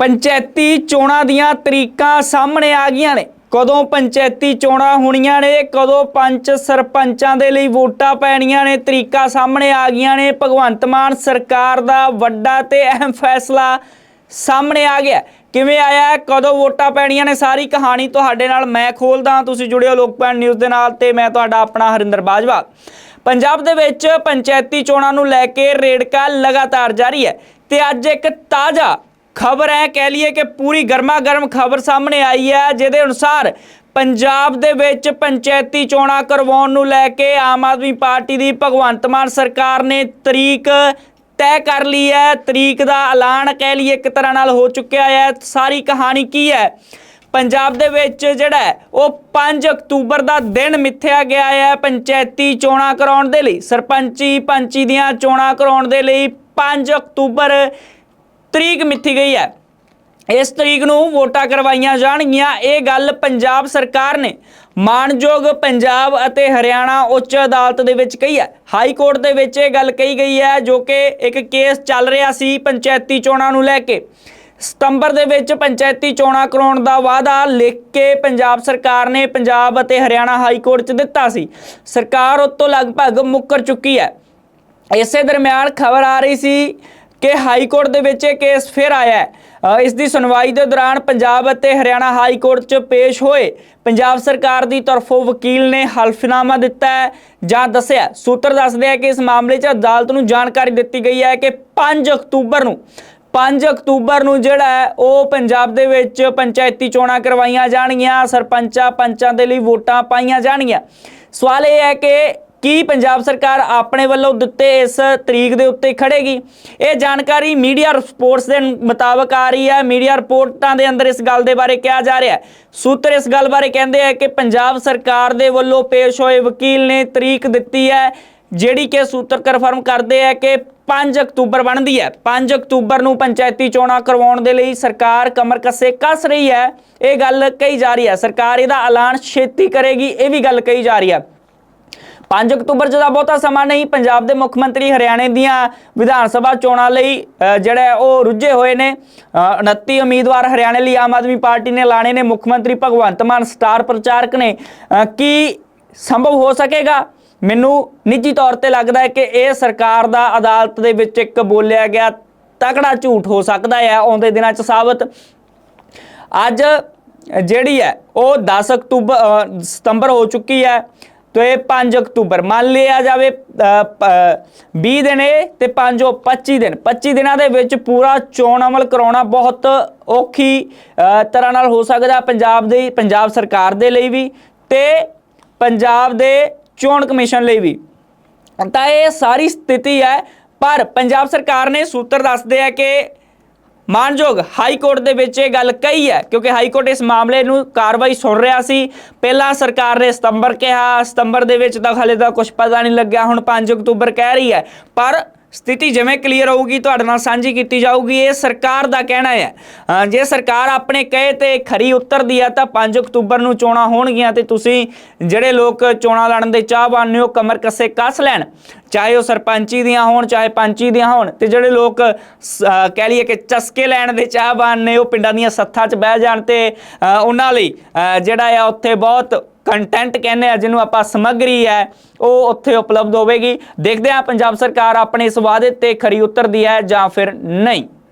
ਪੰਚਾਇਤੀ ਚੋਣਾਂ ਦੀਆਂ ਤਰੀਕਾਂ ਸਾਹਮਣੇ ਆ ਗਈਆਂ ਨੇ। ਕਦੋਂ ਪੰਚਾਇਤੀ ਚੋਣਾਂ ਹੋਣੀਆਂ ਨੇ, ਕਦੋਂ ਪੰਚ ਸਰਪੰਚਾਂ ਦੇ ਲਈ ਵੋਟਾਂ ਪੈਣੀਆਂ ਨੇ, ਤਰੀਕਾਂ ਸਾਹਮਣੇ ਆ ਗਈਆਂ ਨੇ। ਭਗਵੰਤ ਮਾਨ ਸਰਕਾਰ ਦਾ ਵੱਡਾ ਤੇ ਅਹਿਮ ਫੈਸਲਾ ਸਾਹਮਣੇ ਆ ਗਿਆ। ਕਿਵੇਂ ਆਇਆ, ਕਦੋਂ ਵੋਟਾਂ ਪੈਣੀਆਂ ਨੇ, ਸਾਰੀ ਕਹਾਣੀ ਤੁਹਾਡੇ ਨਾਲ ਮੈਂ ਖੋਲਦਾ। ਹਾਂ ਤੁਸੀਂ ਜੁੜਿਓ ਲੋਕਪਾਲ ਨਿਊਜ਼ ਦੇ ਨਾਲ ਤੇ ਮੈਂ ਤੁਹਾਡਾ ਆਪਣਾ ਹਰਿੰਦਰ ਬਾਜਵਾ। ਪੰਜਾਬ ਦੇ ਵਿੱਚ ਪੰਚਾਇਤੀ ਚੋਣਾਂ ਨੂੰ ਲੈ ਕੇ ਰੇੜਕਾ ਲਗਾਤਾਰ ਜਾਰੀ ਹੈ ਤੇ ਅੱਜ ਇੱਕ ਤਾਜ਼ਾ ਖਬਰ ਹੈ ਕਹਿ ਲਈਏ ਕਿ ਪੂਰੀ ਗਰਮਾ ਗਰਮ ਖਬਰ ਸਾਹਮਣੇ ਆਈ ਹੈ, ਜਿਹਦੇ ਅਨੁਸਾਰ ਪੰਜਾਬ ਦੇ ਵਿੱਚ ਪੰਚਾਇਤੀ ਚੋਣਾਂ ਕਰਵਾਉਣ ਨੂੰ ਲੈ ਕੇ ਆਮ ਆਦਮੀ ਪਾਰਟੀ ਦੀ ਭਗਵੰਤ ਮਾਨ ਸਰਕਾਰ ਨੇ ਤਰੀਕ ਤੈਅ ਕਰ ਲਈ ਹੈ। ਤਰੀਕ ਦਾ ਐਲਾਨ ਕਹਿ ਲਈਏ ਇੱਕ ਤਰ੍ਹਾਂ ਨਾਲ ਹੋ ਚੁੱਕਿਆ ਹੈ। ਸਾਰੀ ਕਹਾਣੀ ਕੀ ਹੈ? ਪੰਜਾਬ ਦੇ ਵਿੱਚ ਜਿਹੜਾ ਉਹ 5 ਅਕਤੂਬਰ ਦਾ ਦਿਨ ਮਿੱਥਿਆ ਗਿਆ ਹੈ। ਪੰਚਾਇਤੀ ਚੋਣਾਂ ਕਰਾਉਣ ਦੇ ਲਈ, ਸਰਪੰਚੀ ਪੰਚੀ ਦੀਆਂ ਚੋਣਾਂ ਕਰਾਉਣ ਦੇ ਲਈ 5 ਅਕਤੂਬਰ ਤਰੀਕ ਮਿੱਥੀ ਗਈ ਹੈ। ਇਸ ਤਰੀਕ ਨੂੰ ਵੋਟਾਂ ਕਰਵਾਈਆਂ ਜਾਣਗੀਆਂ। ਇਹ ਗੱਲ ਪੰਜਾਬ ਸਰਕਾਰ ਨੇ ਮਾਨਯੋਗ ਪੰਜਾਬ ਅਤੇ ਹਰਿਆਣਾ ਉੱਚ ਅਦਾਲਤ ਦੇ ਵਿੱਚ ਕਹੀ ਹੈ। ਹਾਈ ਕੋਰਟ ਦੇ ਵਿੱਚ ਇਹ ਗੱਲ ਕਹੀ ਗਈ ਹੈ ਜੋ ਕਿ ਇੱਕ ਕੇਸ ਚੱਲ ਰਿਹਾ ਸੀ ਪੰਚਾਇਤੀ ਚੋਣਾਂ ਨੂੰ ਲੈ ਕੇ। ਸਤੰਬਰ ਦੇ ਵਿੱਚ ਪੰਚਾਇਤੀ ਚੋਣਾਂ ਕਰਾਉਣ ਦਾ ਵਾਅਦਾ ਲਿਖ ਕੇ ਪੰਜਾਬ ਸਰਕਾਰ ਨੇ ਪੰਜਾਬ ਅਤੇ ਹਰਿਆਣਾ ਹਾਈ ਕੋਰਟ 'ਚ ਦਿੱਤਾ ਸੀ। ਸਰਕਾਰ ਉਸ ਲਗਭਗ ਮੁੱਕਰ ਚੁੱਕੀ ਹੈ। ਇਸੇ ਦਰਮਿਆਨ ਖਬਰ ਆ ਰਹੀ ਸੀ ਕਿ ਹਾਈ ਕੋਰਟ ਦੇ ਵਿੱਚ ਇਹ ਕੇਸ ਫਿਰ ਆਇਆ ਹੈ। ਇਸ ਦੀ ਸੁਣਵਾਈ ਦੇ ਦੌਰਾਨ ਪੰਜਾਬ ਅਤੇ ਹਰਿਆਣਾ ਹਾਈ ਕੋਰਟ 'ਚ ਪੇਸ਼ ਹੋਏ ਪੰਜਾਬ ਸਰਕਾਰ ਦੀ ਤਰਫੋਂ ਵਕੀਲ ਨੇ ਹਲਫਨਾਮਾ ਦਿੱਤਾ ਹੈ ਜਾਂ ਦੱਸਿਆ, ਸੂਤਰ ਦੱਸਦੇ ਆ ਕਿ ਇਸ ਮਾਮਲੇ 'ਚ ਅਦਾਲਤ ਨੂੰ ਜਾਣਕਾਰੀ ਦਿੱਤੀ ਗਈ ਹੈ ਕਿ 5 ਅਕਤੂਬਰ ਨੂੰ 5 ਅਕਤੂਬਰ ਨੂੰ ਜਿਹੜਾ ਹੈ, ਉਹ ਪੰਜਾਬ ਦੇ ਵਿੱਚ ਪੰਚਾਇਤੀ ਚੋਣਾਂ ਕਰਵਾਈਆਂ ਜਾਣਗੀਆਂ, ਸਰਪੰਚਾਂ ਪੰਚਾਂ ਦੇ ਲਈ ਵੋਟਾਂ ਪਾਈਆਂ ਜਾਣਗੀਆਂ। ਸਵਾਲ ਇਹ ਹੈ ਕਿ ਕੀ ਪੰਜਾਬ ਸਰਕਾਰ ਆਪਣੇ ਵੱਲੋਂ ਦਿੱਤੇ ਇਸ ਤਰੀਕ ਦੇ ਉੱਤੇ ਖੜੇਗੀ? ਇਹ ਜਾਣਕਾਰੀ ਮੀਡੀਆ ਰਿਪੋਰਟਸ ਦੇ ਮੁਤਾਬਕ ਆ ਰਹੀ ਹੈ। ਮੀਡੀਆ ਰਿਪੋਰਟਾਂ ਦੇ ਅੰਦਰ ਇਸ ਗੱਲ ਦੇ ਬਾਰੇ ਕਿਹਾ ਜਾ ਰਿਹਾ ਹੈ। ਸੂਤਰ ਇਸ ਗੱਲ ਬਾਰੇ ਕਹਿੰਦੇ ਆ ਕਿ ਪੰਜਾਬ ਸਰਕਾਰ ਦੇ ਵੱਲੋਂ ਪੇਸ਼ ਹੋਏ ਵਕੀਲ ਨੇ ਤਰੀਕ ਦਿੱਤੀ ਹੈ, ਜਿਹੜੀ ਕਿ ਸੂਤਰ ਕਨਫਰਮ ਕਰਦੇ ਆ ਕਿ 5 ਅਕਤੂਬਰ ਬਣਦੀ ਹੈ। 5 ਅਕਤੂਬਰ ਨੂੰ ਪੰਚਾਇਤੀ ਚੋਣਾਂ ਕਰਵਾਉਣ ਦੇ ਲਈ ਸਰਕਾਰ ਕਮਰ ਕੱਸੇ ਕੱਸ ਰਹੀ ਹੈ। ਇਹ ਗੱਲ ਕਹੀ ਜਾ ਰਹੀ ਹੈ। ਸਰਕਾਰ ਇਹਦਾ ਐਲਾਨ ਛੇਤੀ ਕਰੇਗੀ, ਇਹ ਵੀ ਗੱਲ ਕਹੀ ਜਾ ਰਹੀ ਹੈ। 5 ਅਕਤੂਬਰ ਜਿਹਦਾ ਬਹੁਤਾ ਸਮਾਂ ਨਹੀਂ ਪੰਜਾਬ ਦੇ ਮੁੱਖ ਮੰਤਰੀ ਹਰਿਆਣੇ ਦੀਆਂ ਵਿਧਾਨ ਸਭਾ ਚੋਣਾਂ ਲਈ ਜਿਹੜਾ ਉਹ ਰੁੱਝੇ ਹੋਏ ਨੇ। ਅ, 29 ਉਮੀਦਵਾਰ ਹਰਿਆਣੇ ਲਈ ਆਮ ਆਦਮੀ ਪਾਰਟੀ ਨੇ ਲਾਣੇ ਨੇ ਮੁੱਖ ਮੰਤਰੀ ਭਗਵੰਤ ਮਾਨ ਸਟਾਰ ਪ੍ਰਚਾਰਕ ਨੇ। ਕੀ ਸੰਭਵ ਹੋ ਸਕੇਗਾ? ਮੈਨੂੰ ਨਿੱਜੀ ਤੌਰ ਤੇ ਲੱਗਦਾ ਹੈ ਕਿ ਇਹ ਸਰਕਾਰ ਦਾ ਅਦਾਲਤ ਦੇ ਵਿੱਚ ਇੱਕ ਬੋਲਿਆ ਗਿਆ ਤਕੜਾ ਝੂਠ ਹੋ ਸਕਦਾ ਹੈ ਆਉਂਦੇ ਦਿਨਾਂ 'ਚ ਸਾਬਤ। ਅੱਜ ਜਿਹੜੀ ਹੈ ਉਹ 10 ਅਕਤੂਬਰ ਸਤੰਬਰ ਹੋ ਚੁੱਕੀ ਹੈ। ਤੇ 5 ਅਕਤੂਬਰ ਮੰਨ ਲਿਆ ਜਾਵੇ ਅ, 20 ਦਿਨ ਇਹ ਤੇ 5 ਉਹ 25 ਦਿਨ। 25 ਦਿਨਾਂ ਦੇ ਵਿੱਚ ਪੂਰਾ ਚੋਣ ਅਮਲ ਕਰਾਉਣਾ ਬਹੁਤ ਔਖੀ ਤਰ੍ਹਾਂ ਨਾਲ ਹੋ ਸਕਦਾ ਪੰਜਾਬ ਦੇ ਪੰਜਾਬ ਸਰਕਾਰ ਦੇ ਲਈ ਵੀ ਤੇ ਪੰਜਾਬ ਦੇ ਚੋਣ ਕਮਿਸ਼ਨ ਲਈ ਵੀ। ਤਾਂ ਇਹ ਸਾਰੀ ਸਥਿਤੀ ਹੈ ਪਰ ਪੰਜਾਬ ਸਰਕਾਰ ਨੇ ਸੂਤਰ ਦੱਸਦੇ ਆ ਕਿ ਮਾਨਯੋਗ ਹਾਈ ਕੋਰਟ ਦੇ ਵਿੱਚ ਇਹ ਗੱਲ ਕਹੀ ਹੈ, ਕਿਉਂਕਿ ਹਾਈ ਕੋਰਟ ਇਸ ਮਾਮਲੇ ਨੂੰ ਕਾਰਵਾਈ ਸੁਣ ਰਿਹਾ ਸੀ। ਪਹਿਲਾਂ ਸਰਕਾਰ ਨੇ ਸਤੰਬਰ ਕਿਹਾ, ਸਤੰਬਰ ਦੇ ਵਿੱਚ ਤਾਂ ਹਾਲੇ ਤਾਂ ਕੁਝ ਪਤਾ ਨਹੀਂ ਲੱਗਿਆ, ਹੁਣ 5 ਅਕਤੂਬਰ ਕਹਿ ਰਹੀ ਹੈ। ਪਰ ਸਥਿਤੀ ਜਿਵੇਂ ਕਲੀਅਰ ਹੋਊਗੀ, ਤੁਹਾਡੇ ਨਾਲ ਸਾਂਝੀ ਕੀਤੀ ਜਾਊਗੀ। ਇਹ ਸਰਕਾਰ ਦਾ ਕਹਿਣਾ ਹੈ। ਜੇ ਸਰਕਾਰ ਆਪਣੇ ਕਹੇ ਤੇ ਖਰੀ ਉਤਰਦੀ ਹੈ, ਤਾਂ 5 ਅਕਤੂਬਰ ਨੂੰ ਚੋਣਾਂ ਹੋਣਗੀਆਂ ਤੇ ਤੁਸੀਂ ਜਿਹੜੇ ਲੋਕ ਚੋਣਾਂ ਲੜਨ ਦੇ ਚਾਹਵਾਨ ਨੇ, ਉਹ ਕਮਰ ਕੱਸੇ ਕੱਸ ਲੈਣ। ਚਾਹੇ ਉਹ ਸਰਪੰਚੀ ਦੀਆਂ ਹੋਣ, ਚਾਹੇ ਪੰਚੀ ਦੀਆਂ ਹੋਣ, ਤੇ ਜਿਹੜੇ ਲੋਕ ਸ- ਕਹਿ ਲਈਏ ਕਿ ਚਸਕੇ ਲੈਣ ਦੇ ਚਾਹਵਾਨ ਨੇ, ਉਹ ਪਿੰਡਾਂ ਦੀਆਂ ਸੱਥਾਂ 'ਚ ਬਹਿ ਜਾਣ ਤੇ ਉਹਨਾਂ ਲਈ ਜਿਹੜਾ ਆ, ਉੱਥੇ ਬਹੁਤ ਕੰਟੈਂਟ ਕਹਿੰਦੇ ਆ, ਜਿਹਨੂੰ ਆਪਾਂ ਸਮੱਗਰੀ ਹੈ, ਉਹ ਉੱਥੇ ਉਪਲਬਧ ਹੋਵੇਗੀ। ਦੇਖਦੇ ਆ ਪੰਜਾਬ ਸਰਕਾਰ ਆਪਣੇ ਇਸ ਵਾਅਦੇ ਤੇ ਖਰੀ ਉਤਰਦੀ ਹੈ ਜਾਂ ਫਿਰ ਨਹੀਂ।